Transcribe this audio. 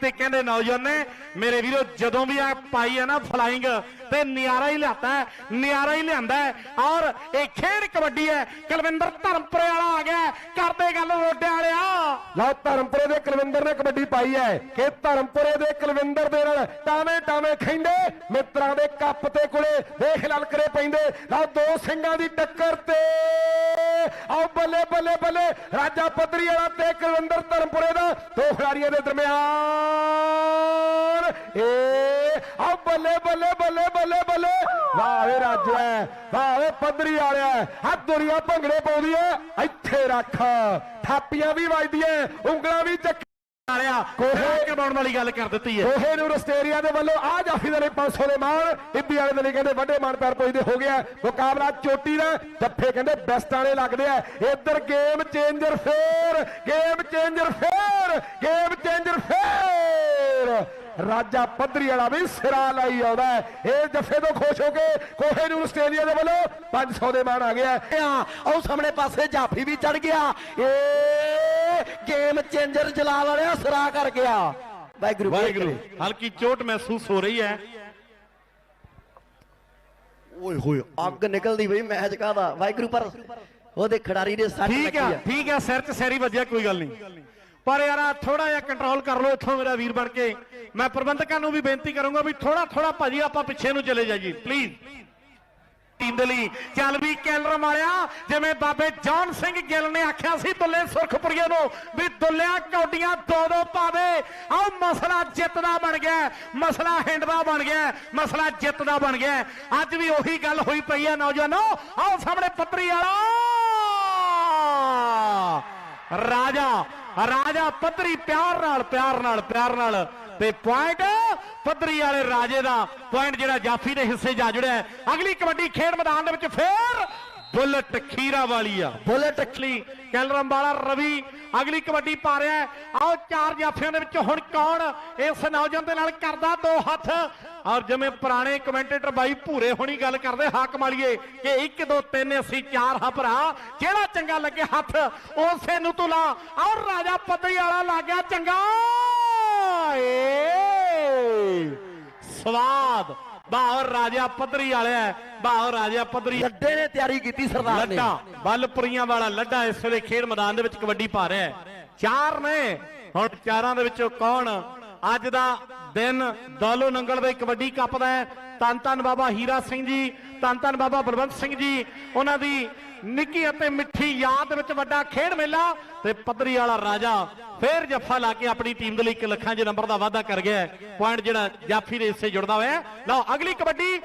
ਤੇ ਕਹਿੰਦੇ ਨੌਜਵਾਨ ਨੇ ਮੇਰੇ ਵੀਰੋ, ਜਦੋਂ ਵੀ ਆ ਪਾਈ ਹੈ ਨਾ ਫਲਾਈਂਗ ਤੇ ਨਿਆਰਾ ਹੀ ਲਿਆਤਾ ਨਿਆਰਾ ਹੀ ਲਿਆਂਦਾ ਔਰ ਇਹ ਖੇਡ ਕਬੱਡੀ ਹੈ। ਕੁਲਵਿੰਦਰ ਧਰਮਪੁਰੇ ਵਾਲਾ ਆ ਗਿਆ ਕਰਦੇ ਗੱਲ ਰੋਡੇ ਵਾਲਿਆ। ਲਓ, ਧਰਮਪੁਰੇ ਦੇ ਕੁਲਵਿੰਦਰ ਨੇ ਕਬੱਡੀ ਪਾਈ ਹੈ। ਕਿ ਧਰਮਪੁਰੇ ਦੇ ਕੁਲਵਿੰਦਰ ਦੇ ਨਾਲ ਟਾਵੇਂ ਟਾਵੇਂ ਖੈਂਦੇ ਮਿੱਤਰਾਂ ਦੇ ਕੱਪ ਤੇ ਕੋਲੇ, ਦੇਖ ਲਲਕਰੇ ਪੈਂਦੇ। ਲਓ, ਦੋ ਸਿੰਘਾਂ ਦੀ ਟੱਕਰ ਤੇ। ਆਓ ਬੱਲੇ ਬੱਲੇ ਬੱਲੇ। ਰਾਜਾ ਪੱਧਰੀ ਵਾਲਾ ਤੇ ਕੁਲਵਿੰਦਰ ਧਰਮਪੁਰੇ ਦਾ। ਦੋ ਖਿਡਾਰੀਆਂ ਦੇ ਦਰਮਿਆਨ। ਏ, ਆਓ ਬੱਲੇ ਬੱਲੇ ਬੱਲੇ ਬੱਲੇ ਬੱਲੇ। ਵਾਹ ਵੇ ਰਾਜਾ ਵਾਹ ਵੇ ਪੱਧਰੀ ਵਾਲਿਆ। ਹੱਥ ਦੁਨੀਆ ਭੰਗੜੇ ਪਾਉਂਦੀ ਐ ਇੱਥੇ ਰੱਖ। ਥਾਪੀਆਂ ਵੀ ਵੱਜਦੀਆਂ, ਉਂਗਲਾਂ ਵੀ ਚੱਕ ਵਾਲਿਆ ਕੋਹੇ- ਕਰਵਾਉਣ ਵਾਲੀ ਗੱਲ ਕਰ ਦਿੱਤੀ ਹੈ। ਕੋਹੇ ਨੂੰ ਰਸਤੇਰੀਆ ਦੇ ਵੱਲੋਂ ਆ ਜਾਫੀ ਦੇ ਲਈ 500 ਦੇ ਮਾਣ ਟਿੱਬੀ ਵਾਲੇ ਦੇ ਲਈ ਕਹਿੰਦੇ ਵੱਡੇ ਮਾਣ ਪੈਰ ਪੁੱਜਦੇ ਹੋ ਗਿਆ। ਮੁਕਾਬਲਾ ਚੋਟੀ ਦਾ ਜੱਫੇ ਕਹਿੰਦੇ ਬੈਸਟ ਵਾਲੇ ਲੱਗਦੇ ਆ। ਇੱਧਰ ਗੇਮ ਚੇਂਜਰ ਫੇਰ ਗੇਮ ਚੇਂਜਰ ਫੇਰ ਗੇਮ ਚੇਂਜਰ ਫੇਰ। ਰਾਜਾ ਪੱਧਰੀ ਵਾਲਾ ਵੀ ਸਿਰਾ ਲਾਈ ਆਉਂਦਾ। ਇਹ ਜੱਫੇ ਤੋਂ ਖੁਸ਼ ਹੋ ਕੇ ਕੋਹੇ ਨੂੰ ਆਸਟ੍ਰੇਲੀਆ ਦੇ ਵੱਲੋਂ 500 ਦੇ ਮਾਣ ਆ ਗਿਆ। ਉਹ ਸਾਹਮਣੇ ਪਾਸੇ ਜਾਫੀ ਵੀ ਚੜ ਗਿਆ। ਏ ਗੇਮ ਚੇਂਜਰ ਜਲਾਲ ਵਾਲਿਆ ਸਰਾ ਕਰ ਗਿਆ। ਵਾਹਿਗੁਰੂ ਵਾਹਿਗੁਰੂ। ਹਲਕੀ ਚੋਟ ਮਹਿਸੂਸ ਹੋ ਰਹੀ ਹੈ। ਓਏ ਹੋਏ ਅੱਗ ਨਿਕਲਦੀ ਬਈ ਮੈਚ ਕਾਦਾ ਵਾਹਿਗੁਰੂ ਪਰ ਉਹਦੇ ਖਿਡਾਰੀ ਦੇ ਸੱਟ ਲੱਗੀ ਆ ਆ। ਠੀਕ ਆ ਸਿਰ 'ਚ ਸੈਰੀ ਵੱਜਿਆ ਕੋਈ ਗੱਲ ਨਹੀਂ। ਪਰ ਯਾਰ ਥੋੜਾ ਜਿਹਾ ਕੰਟਰੋਲ ਕਰ ਲਓ ਇੱਥੋਂ ਮੇਰਾ ਵੀਰ ਬਣ ਕੇ। ਮੈਂ ਪ੍ਰਬੰਧਕਾਂ ਨੂੰ ਵੀ ਬੇਨਤੀ ਕਰੂੰਗਾ ਵੀ ਥੋੜਾ ਥੋੜਾ ਭਾਜੀ ਆਪਾਂ ਪਿੱਛੇ ਨੂੰ ਚਲੇ ਜਾਈਏ ਪਲੀਜ਼ ਟੀਮ ਦੇ ਲਈ। ਚੱਲ ਵੀ ਕੈਲਰ ਮਾਰਿਆ ਜਿਵੇਂ ਬਾਬੇ ਜੌਨ ਸਿੰਘ ਗਿੱਲ ਨੇ ਆਖਿਆ ਸੀ ਦੁੱਲੇ ਸੁਰਖਪੁਰੀਏ ਨੂੰ ਵੀ ਦੁੱਲਿਆ ਕੌਡੀਆਂ ਦੋ ਦੋ। ਪਾਵੇ ਆਹ ਮਸਲਾ ਜਿੱਤ ਦਾ ਬਣ ਗਿਆ ਹੈ, ਮਸਲਾ ਹਿੰਡ ਦਾ ਬਣ ਗਿਆ ਹੈ, ਮਸਲਾ ਜਿੱਤ ਦਾ ਬਣ ਗਿਆ। ਹੈ। ਅੱਜ ਵੀ ਉਹੀ ਗੱਲ ਹੋਈ ਪਈ ਹੈ ਨੌਜਵਾਨੋ। ਆਓ ਸਾਹਮਣੇ ਪੱਤਰੀ ਵਾਲਾ। ਰਾਜਾ ਰਾਜਾ ਪੱਤਰੀ ਪਿਆਰ ਨਾਲ ਪਿਆਰ ਨਾਲ ਪਿਆਰ ਨਾਲ। ਤੇ ਪੁਆਇੰਟ ਪੱਧਰੀ ਵਾਲੇ ਰਾਜੇ ਦਾ ਪੁਆਇੰਟ ਜਿਹੜਾ ਜਾਫੀ ਦੇ ਹਿੱਸੇ ਜਾ ਜੁੜਿਆ ਅਗਲੀ ਕਬੱਡੀ ਖੇਡ ਮੈਦਾਨ ਦੇ ਵਿੱਚ ਫੇਰ ਬੁੱਲਟ ਖੀਰਾ ਵਾਲੀ ਆ। ਬੁਲਟ ਅਸਲੀ ਕੈਲਰਮ ਵਾਲਾ ਰਵੀ ਅਗਲੀ ਕਬੱਡੀ ਪਾ ਰਿਹਾ ਆਓ ਚਾਰ ਜਾਫੀਆਂ ਦੇ ਵਿੱਚ ਹੁਣ ਕੌਣ ਇਸ ਨੌਜਵਾਨ ਦੇ ਨਾਲ ਕਰਦਾ ਦੋ ਹੱਥ? ਔਰ ਜਿਵੇਂ ਪੁਰਾਣੇ ਕਮੈਂਟੇਟਰ ਬਾਈ ਭੂਰੇ ਹੋਣੀ ਗੱਲ ਕਰਦੇ, ਹਾਕ ਮਾਲੀਏ ਕਿ 1 2 3 ਅਸੀਂ ਚਾਰ ਹਾਂ ਭਰਾ। ਜਿਹੜਾ ਚੰਗਾ ਲੱਗੇ ਹੱਥ, ਉਸੇ ਨੂੰ ਤੂੰ ਲਾ ਔਰ ਰਾਜਾ ਪੱਧਰੀ ਵਾਲਾ ਲੱਗ ਗਿਆ ਚੰਗਾ। ਏ ਸਵਾਦ ਬਾਹਰ ਰਾਜਾ ਪੱਤਰੀ ਵਾਲਿਆ ਬਾਹਰ ਰਾਜਾ ਪੱਤਰੀ ਲੱਡੇ ਨੇ ਤਿਆਰੀ ਕੀਤੀ ਸਰਦਾਰ ਨੇ। ਲੱਡਾ। ਬੱਲਪੁਰੀਆਂ ਵਾਲਾ ਲੱਡਾ ਇਸ ਵੇਲੇ ਖੇਡ ਮੈਦਾਨ ਦੇ ਵਿੱਚ ਕਬੱਡੀ ਪਾ ਰਿਹਾ ਹੈ। ਚਾਰ ਨੇ। ਹੁਣ ਚਾਰਾਂ ਦੇ ਵਿੱਚੋਂ ਕੌਣ? ਅੱਜ ਦਾ ਦਿਨ ਦੌਲੋ ਨੰਗਲ ਦੇ ਕਬੱਡੀ ਕੱਪ ਦਾ ਹੈ। ਧੰਨ ਬਾਬਾ ਹੀਰਾ ਸਿੰਘ ਜੀ, ਧੰਨ ਧੰਨ ਬਾਬਾ ਬਲਵੰਤ ਸਿੰਘ ਜੀ, ਉਹਨਾਂ ਦੀ ਨਿੱਕੀ ਅਤੇ ਮਿੱਠੀ ਯਾਦ ਵਿੱਚ ਵੱਡਾ ਖੇਡ ਮੇਲਾ ਤੇ ਪੱਧਰੀ ਵਾਲਾ ਰਾਜਾ ਫੇਰ ਜੱਫਾ ਲਾ ਕੇ ਆਪਣੀ ਟੀਮ ਦੇ ਲਈ ਇੱਕ ਲੱਖਾਂ ਦੇ ਨੰਬਰ ਦਾ ਵਾਅਦਾ ਕਰ ਗਿਆ ਪੁਆਇੰਟ ਜਿਹੜਾ ਜਾਫੀ ਦੇ ਹਿੱਸੇ ਜੁੜਦਾ ਹੋਇਆ ਲਓ, ਅਗਲੀ ਕਬੱਡੀ